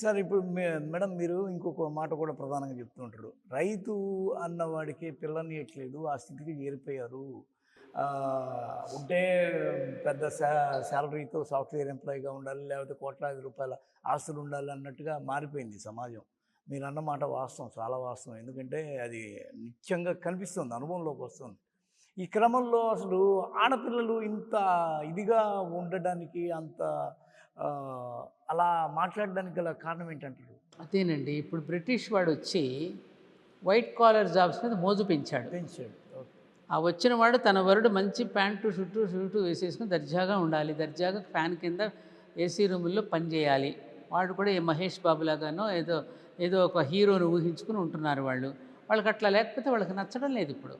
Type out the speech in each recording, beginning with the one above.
Sir ఇప్పుడు మే- madam మీరు ఇంకొక మాట కూడా ప్రధానంగా చెప్తుంటారు రైతు అన్నవాడికి పిల్లని ఇట్లేదు ఆ స్థితికి చేరిపోయారు. ఉంటే పెద్ద శా- శాలరీతో సాఫ్ట్వేర్ ఎంప్లాయీగా ఉండాలి లేకపోతే కోట్లాది రూపాయల ఆస్తులు ఉండాలి అన్నట్టుగా మారిపోయింది సమాజం. మీరు అన్నమాట వాస్తవం చాలా వాస్తవం. ఎందుకంటే అది నిత్యంగా కనిపిస్తుంది అనుభవంలోకి వస్తుంది. ఈ క్రమంలో అసలు ఆడపిల్లలు ఇంత ఇదిగా ఉండడానికి అంత అలా మాట్లాడడానికి గల కారణం ఏంటంటారు? అదేనండి. ఇప్పుడు బ్రిటిష్ వాడు వచ్చి వైట్ కాలర్ జాబ్స్ మీద మోజు పెంచాడు. పెంచాడు. ఆ వచ్చిన వాడు తన వరుడు మంచి ప్యాంటు షుట్టు షూటు వేసేసుకుని దర్జాగా ఉండాలి. దర్జాగా ఫ్యాన్ కింద ఏసీ రూముల్లో పనిచేయాలి వాడు కూడా ఏ మహేష్ బాబు లాగానో ఏదో ఏదో ఒక హీరోని ఊహించుకుని ఉంటున్నారు వాళ్ళు. వాళ్ళకి అట్లా లేకపోతే వాళ్ళకి నచ్చడం లేదు ఇప్పుడు.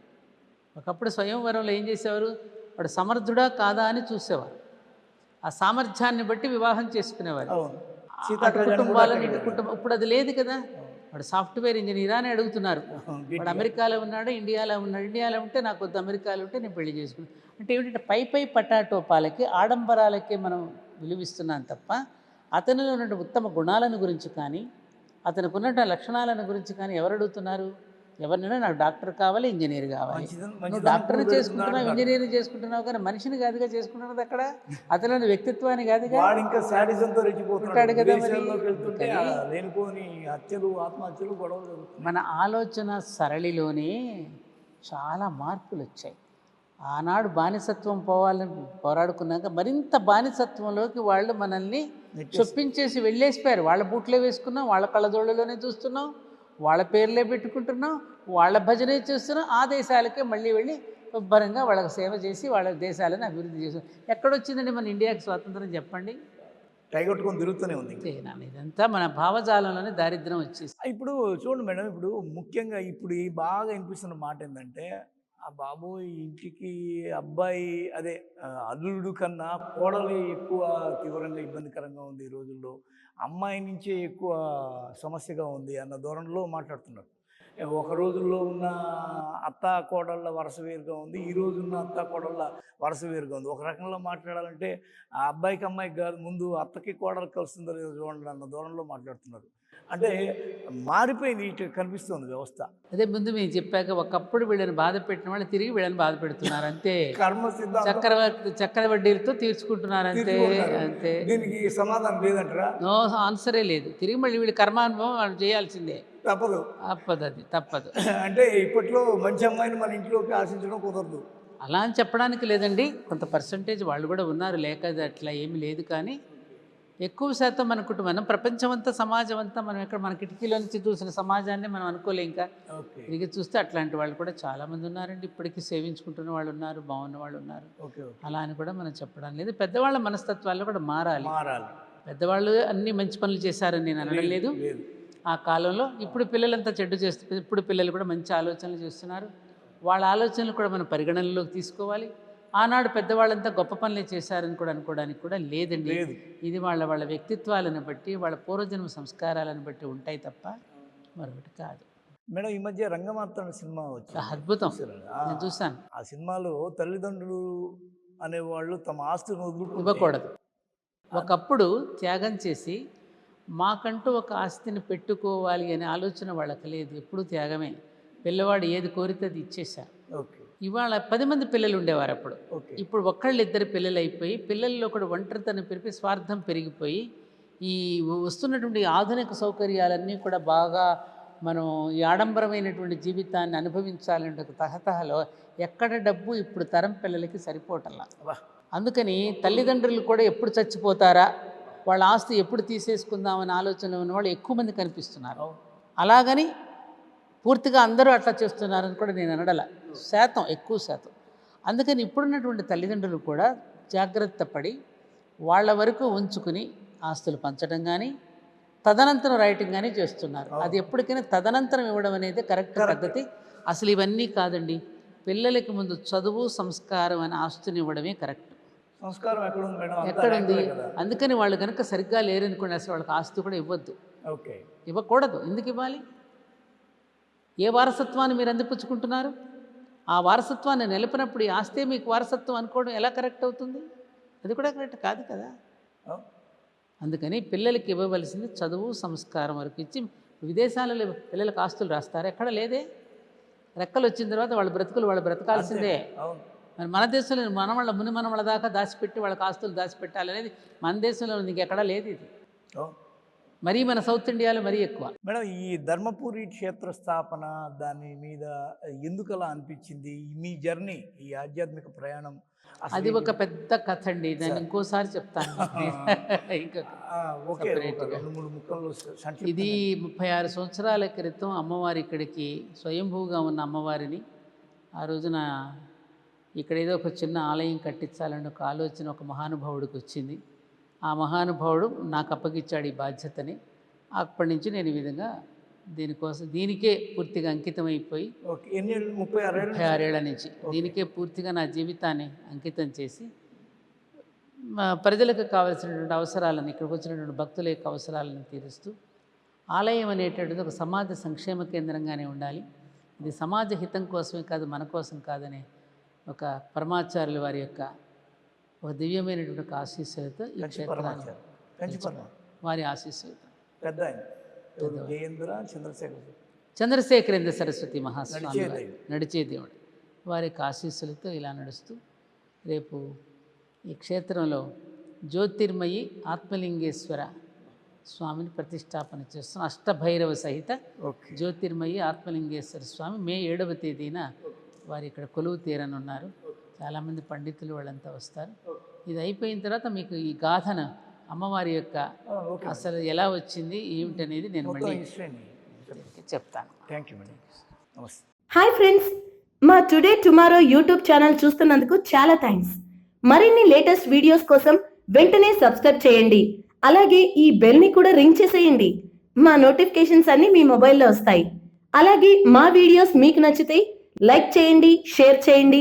ఒకప్పుడు స్వయంవరంలో ఏం చేసేవారు? వాడు సమర్థుడా కాదా అని చూసేవారు. ఆ సామర్థ్యాన్ని బట్టి వివాహం చేసుకునేవారు కుటుంబాలను ఇటు కుటుంబం ఇప్పుడు అది లేదు కదా. వాడు సాఫ్ట్వేర్ ఇంజనీరా అని అడుగుతున్నారు. వాడు. అమెరికాలో ఉన్నాడు ఇండియాలో ఉన్నాడు. ఇండియాలో ఉంటే నాకు వద్దు అమెరికాలో ఉంటే నేను పెళ్ళి చేసుకున్నాను అంటే ఏమిటంటే పై పై పటాటోపాలకి ఆడంబరాలకే మనం విలువిస్తున్నాం తప్ప అతనిలో ఉన్న ఉత్తమ గుణాలను గురించి కానీ అతనికి ఉన్న లక్షణాలను గురించి కానీ ఎవరు అడుగుతున్నారు? ఎవరినైనా నాకు డాక్టర్ కావాలి ఇంజనీర్ కావాలి. నువ్వు డాక్టర్ని చేసుకుంటున్నావు ఇంజనీరింగ్ చేసుకుంటున్నావు కానీ మనిషిని కాదుగా చేసుకుంటున్నది అక్కడ అతని వ్యక్తిత్వాన్ని కాదుగా? ఇంకా శాడిజంతో రెచ్చిపోతున్నాడు. ఉంటాడు కదా లేనిపోని హత్యలు ఆత్మహత్యలు గొడవలు మన ఆలోచన సరళిలోనే చాలా మార్పులు వచ్చాయి. ఆనాడు బానిసత్వం పోవాలని పోరాడుకున్నాక మరింత బానిసత్వంలోకి వాళ్ళు మనల్ని చొప్పించేసి వెళ్ళేసిపోయారు. వాళ్ళ బూట్లే వేసుకున్నాం వాళ్ళ కళ్ళజోళ్ళలోనే చూస్తున్నాం. వాళ్ళ పేర్లే పెట్టుకుంటున్నాం వాళ్ళ భజనే చేస్తున్నాం ఆ దేశాలకే మళ్ళీ వెళ్ళి శుభ్రంగా వాళ్ళకి సేవ చేసి వాళ్ళ దేశాలను అభివృద్ధి చేసాం ఎక్కడొచ్చిందండి మన ఇండియాకి స్వాతంత్రం చెప్పండి? కైగొట్టుకొని తిరుగుతూనే ఉంది ఇదంతా మన భావజాలంలోనే దారిద్ర్యం వచ్చేసి ఇప్పుడు చూడండి మేడం ఇప్పుడు ముఖ్యంగా ఇప్పుడు ఈ బాగా వినిపిస్తున్న మాట ఏంటంటే ఆ బాబు ఇంటికి అబ్బాయి అదే అల్లుడు కన్నా కోడలు ఎక్కువ తీవ్రంగా ఇబ్బందికరంగా ఉంది ఈ రోజుల్లో. అమ్మాయి నుంచే ఎక్కువ సమస్యగా ఉంది అన్న ధోరణిలో మాట్లాడుతున్నారు ఒక రోజుల్లో ఉన్న అత్త కోడళ్ళ వరుస వేరుగా ఉంది ఈ రోజు ఉన్న అత్త కోడళ్ళ వరుస వేరుగా ఉంది. ఒక రకంలో మాట్లాడాలంటే ఆ అబ్బాయికి అమ్మాయికి కాదు ముందు అత్తకి కోడలు కలుస్తుందో లేదో చూడండి అన్న ధోరణిలో మాట్లాడుతున్నారు అంటే మారిపోయింది ఇటు కనిపిస్తుంది వ్యవస్థ. అదే ముందు మేము చెప్పాక ఒకప్పుడు వీళ్ళని బాధ పెట్టిన వాళ్ళు తిరిగి వీళ్ళని బాధ పెడుతున్నారు అంతే. కర్మ చక్రవర్తి చక్రవడ్డీలతో తీర్చుకుంటున్నారు అంతే. అంతే. దీనికి సమాధానం లేదంటారా? నో ఆన్సరే లేదు. తిరిగి మళ్ళీ వీళ్ళు కర్మానుభవం వాళ్ళు చేయాల్సిందే. తప్పదు. తప్పదు అది తప్పదు. అంటే ఇప్పట్లో మంచి అమ్మాయిని మన ఇంట్లోకి ఆశించడం కుదరదు. అలా అని చెప్పడానికి లేదండి. కొంత పర్సంటేజ్ వాళ్ళు కూడా ఉన్నారు లేక అట్లా ఏమీ లేదు కానీ ఎక్కువ శాతం మన కుటుంబం ప్రపంచం అంతా సమాజం అంతా మనం ఎక్కడ మన కిటికీలో నుంచి చూసిన సమాజాన్ని మనం అనుకోలేం ఇంకా. తిరిగి చూస్తే అట్లాంటి వాళ్ళు కూడా చాలామంది ఉన్నారండి. ఇప్పటికీ సేవించుకుంటున్న వాళ్ళు ఉన్నారు బాగున్న వాళ్ళు ఉన్నారు. అలా అని కూడా మనం చెప్పడం లేదు. పెద్దవాళ్ళ మనస్తత్వాల్లో కూడా మారాలి. మారాలి. పెద్దవాళ్ళు అన్ని మంచి పనులు చేశారని నేను అనడం లేదు ఆ కాలంలో ఇప్పుడు పిల్లలంతా చెడ్డు చేస్తారు ఇప్పుడు పిల్లలు కూడా మంచి ఆలోచనలు చేస్తున్నారు. వాళ్ళ ఆలోచనలు కూడా మనం పరిగణనలోకి తీసుకోవాలి. ఆనాడు పెద్దవాళ్ళంతా గొప్ప పనులే చేశారని కూడా అనుకోవడానికి కూడా లేదండి. లేదు. ఇది వాళ్ళ వాళ్ళ వ్యక్తిత్వాలను బట్టి వాళ్ళ పూర్వజన్మ సంస్కారాలను బట్టి ఉంటాయి తప్ప మరొకటి కాదు. మేడం ఈ మధ్య రంగమార్త అనే సినిమా వచ్చింది. అద్భుతం. నేను చూశాను. ఆ సినిమాలో తల్లిదండ్రులు అనేవాళ్ళు తమ ఆస్తిని ఇవ్వకూడదు. ఒకప్పుడు త్యాగం చేసి మాకంటూ ఒక ఆస్తిని పెట్టుకోవాలి అనే ఆలోచన వాళ్ళకి లేదు. ఎప్పుడు త్యాగమే. పిల్లవాడు ఏది కోరితే అది ఇచ్చేశారు. ఓకే. ఇవాళ పది మంది పిల్లలు ఉండేవారు అప్పుడు. ఇప్పుడు ఒక్కళ్ళు ఇద్దరు పిల్లలు అయిపోయి పిల్లల్లో కూడా ఒంటరితనం పెరిగి స్వార్థం పెరిగిపోయి ఈ వస్తున్నటువంటి ఆధునిక సౌకర్యాలన్నీ కూడా బాగా మనం ఈ ఆడంబరమైనటువంటి జీవితాన్ని అనుభవించాలంటే ఒక తహతహలో ఎక్కడ డబ్బు ఇప్పుడు తరం పిల్లలకి సరిపోవటంలా వా అందుకని తల్లిదండ్రులు కూడా ఎప్పుడు చచ్చిపోతారా? వాళ్ళ ఆస్తి ఎప్పుడు తీసేసుకుందామని ఆలోచన ఉన్న వాళ్ళు ఎక్కువ మంది కనిపిస్తున్నారు. అలాగని పూర్తిగా అందరూ అట్లా చేస్తున్నారని కూడా నేను అనడల. శాతం ఎక్కువ శాతం. అందుకని ఇప్పుడున్నటువంటి తల్లిదండ్రులు కూడా జాగ్రత్త పడి వాళ్ళ వరకు ఉంచుకుని ఆస్తులు పంచడం కానీ తదనంతరం రైటింగ్ కానీ చేస్తున్నారు. అది ఎప్పటికైనా తదనంతరం ఇవ్వడం అనేది కరెక్ట్ పద్ధతి. అసలు ఇవన్నీ కాదండి. పిల్లలకి ముందు చదువు సంస్కారం అనే ఆస్తిని ఇవ్వడమే కరెక్ట్. సంస్కారం ఎక్కడ ఉంది మేడం? అందుకని వాళ్ళు కనుక సరిగ్గా లేరనుకోండి అసలు వాళ్ళకి ఆస్తి కూడా ఇవ్వద్దు. ఓకే. ఇవ్వకూడదు. ఎందుకు ఇవ్వాలి? ఏ వారసత్వాన్ని మీరు అందిపుచ్చుకుంటున్నారు? ఆ వారసత్వాన్ని నిలిపినప్పుడు ఈ ఆస్తే మీకు వారసత్వం అనుకోవడం ఎలా కరెక్ట్ అవుతుంది? అది కూడా కరెక్ట్ కాదు కదా. అందుకని పిల్లలకి ఇవ్వవలసింది చదువు సంస్కారం వరకు ఇచ్చి విదేశాలలో పిల్లలకు ఆస్తులు రాస్తారు? ఎక్కడ లేదే. రెక్కలు వచ్చిన తర్వాత వాళ్ళ బ్రతుకులు వాళ్ళు బ్రతకాల్సిందే. మరి మన దేశంలో మనవాళ్ళ ముని మనవాళ్ళ దాకా దాచిపెట్టి వాళ్ళకి ఆస్తులు దాచిపెట్టాలనేది మన దేశంలో ఇంకెక్కడా లేదు ఇది. మరీ మన సౌత్ ఇండియాలో మరీ ఎక్కువ. మేడం ఈ ధర్మపురి క్షేత్ర స్థాపన దాని మీద ఎందుకు అలా అనిపించింది? మీ జర్నీ ఈ ఆధ్యాత్మిక ప్రయాణం అది ఒక పెద్ద కథ అండి దాన్ని ఇంకోసారి చెప్తాను. ఇది ముప్పై ఆరు సంవత్సరాల క్రితం అమ్మవారి ఇక్కడికి స్వయంభూగా ఉన్న అమ్మవారిని ఆ రోజున ఇక్కడ ఏదో ఒక చిన్న ఆలయం కట్టించాలని ఒక ఆలోచన ఒక మహానుభావుడికి వచ్చింది. ఆ మహానుభావుడు నాకు అప్పగిచ్చాడు ఈ బాధ్యతని. అప్పటి నుంచి నేను ఈ విధంగా దీనికోసం దీనికే పూర్తిగా ఎన్ని ఏళ్ళు? ముప్పై ముప్పై ఆరేళ్ళ నుంచి. దీనికే పూర్తిగా నా జీవితాన్ని అంకితం చేసి మా ప్రజలకు కావలసినటువంటి అవసరాలను ఇక్కడికి వచ్చినటువంటి భక్తుల యొక్క అవసరాలను తీరుస్తూ ఆలయం అనేటువంటిది ఒక సమాజ సంక్షేమ కేంద్రంగానే ఉండాలి. ఇది సమాజ హితం కోసమే కాదు మన కోసం కాదనే ఒక పరమాచార్యుల వారి యొక్క ఒక దివ్యమైనటువంటి ఒక ఆశీస్సులతో ఈ క్షేత్రాన్ని వారి ఆశీస్సులతో. పెద్ద? జయేంద్ర చంద్రశేఖర్ చంద్రశేఖరేంద్ర సరస్వతి మహాస్వామి నడిచే దేవుడు. వారి యొక్క ఆశీస్సులతో ఇలా నడుస్తూ రేపు ఈ క్షేత్రంలో జ్యోతిర్మయి ఆత్మలింగేశ్వర స్వామిని ప్రతిష్టాపన చేస్తున్నాం. అష్టభైరవ సహిత జ్యోతిర్మయి ఆత్మలింగేశ్వర స్వామి మే ఏడవ తేదీన వారు ఇక్కడ కొలువు తీరనున్నారు. చాలామంది పండితులు వాళ్ళంతా వస్తారు. ఇది అయిపోయిన తర్వాత మీకు ఈ గాథన అమ్మవారి యొక్క అసలు ఎలా వచ్చింది ఏమిటనేది నేను మళ్ళీ చెప్తాను. Thank you madam. నమస్తే. హాయ్ ఫ్రెండ్స్ మా టుడే టుమారో యూట్యూబ్ ఛానల్ చూస్తున్నందుకు చాలా థ్యాంక్స్ మరిన్ని లేటెస్ట్ వీడియోస్ కోసం వెంటనే సబ్స్క్రైబ్ చేయండి. అలాగే ఈ బెల్ని కూడా రింగ్ చేసేయండి. మా నోటిఫికేషన్స్ అన్ని మీ మొబైల్లో వస్తాయి. అలాగే మా వీడియోస్ మీకు నచ్చితే లైక్ చేయండి షేర్ చేయండి.